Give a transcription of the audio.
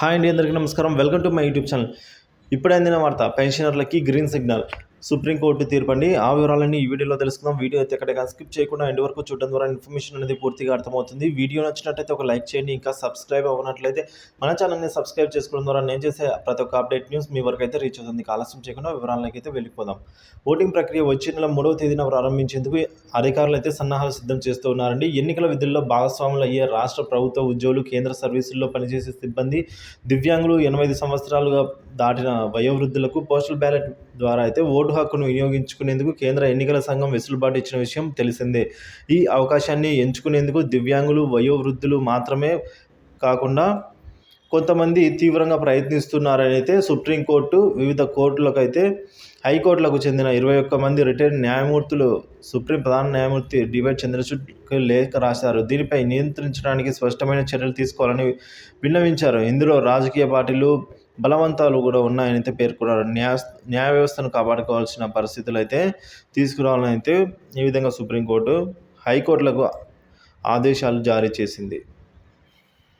Hi అండి అందరికీ నమస్కారం. Welcome to my YouTube channel. ఇప్పుడే అందిన వార్త పెన్షనర్లకి గ్రీన్ సిగ్నల్. సుప్రీంకోర్టు తీర్పండి. ఆ వివరాలన్నీ ఈ వీడియోలో తెలుసుకుందాం. వీడియో అయితే ఎక్కడ స్కిప్ చేయకుండా ఎండ్ వరకు చూడడం ద్వారా ఇన్ఫర్మేషన్ అనేది పూర్తిగా అర్థమవుతుంది. వీడియో నచ్చినట్టయితే ఒక లైక్ చేయండి. ఇంకా సబ్స్క్రైబ్ అవ్వనట్లయితే మన ఛానల్ని సబ్స్క్రైబ్ చేసుకోవడం ద్వారా నేను చేసే ప్రతి ఒక్క అప్డేట్ న్యూస్ మీ వరకు అయితే రీచ్ అవుతుంది. ఆలస్యం చేయకుండా వివరాలకి అయితే వెళ్ళిపోదాం. ఓటింగ్ ప్రక్రియ వచ్చే నెల మూడవ తేదీన ప్రారంభించేందుకు అధికారులు అయితే సన్నాహాలు సిద్ధం చేస్తూ ఉన్నారండి. ఎన్నికల విధుల్లో భాగస్వాములు అయ్యే రాష్ట్ర ప్రభుత్వ ఉద్యోగులు కేంద్ర సర్వీసుల్లో పనిచేసే సిబ్బంది దివ్యాంగులు ఎనభై సంవత్సరాలుగా దాటిన వయోవృద్ధులకు పోస్టల్ బ్యాలెట్ ద్వారా అయితే ఓటు హక్కును వినియోగించుకునేందుకు కేంద్ర ఎన్నికల సంఘం వెసులుబాటు ఇచ్చిన విషయం తెలిసిందే. ఈ అవకాశాన్ని ఎంచుకునేందుకు దివ్యాంగులు వయోవృద్ధులు మాత్రమే కాకుండా కొంతమంది తీవ్రంగా ప్రయత్నిస్తున్నారని అయితే సుప్రీంకోర్టు వివిధ కోర్టులకు అయితే హైకోర్టులకు చెందిన ఇరవై ఒక్క మంది రిటైర్డ్ న్యాయమూర్తులు సుప్రీం ప్రధాన న్యాయమూర్తి డివై చంద్రచూడ్కి లేఖ రాశారు. దీనిపై నియంత్రించడానికి స్పష్టమైన చర్యలు తీసుకోవాలని విన్నవించారు. ఇందులో రాజకీయ పార్టీలు బలవంతాలు కూడా ఉన్నాయని అయితే పేర్కొన్నారు. న్యాయ న్యాయ వ్యవస్థను కాపాడుకోవాల్సిన పరిస్థితులు అయితే తీసుకురావాలని అయితే ఈ విధంగా సుప్రీంకోర్టు హైకోర్టులకు ఆదేశాలు జారీ చేసింది.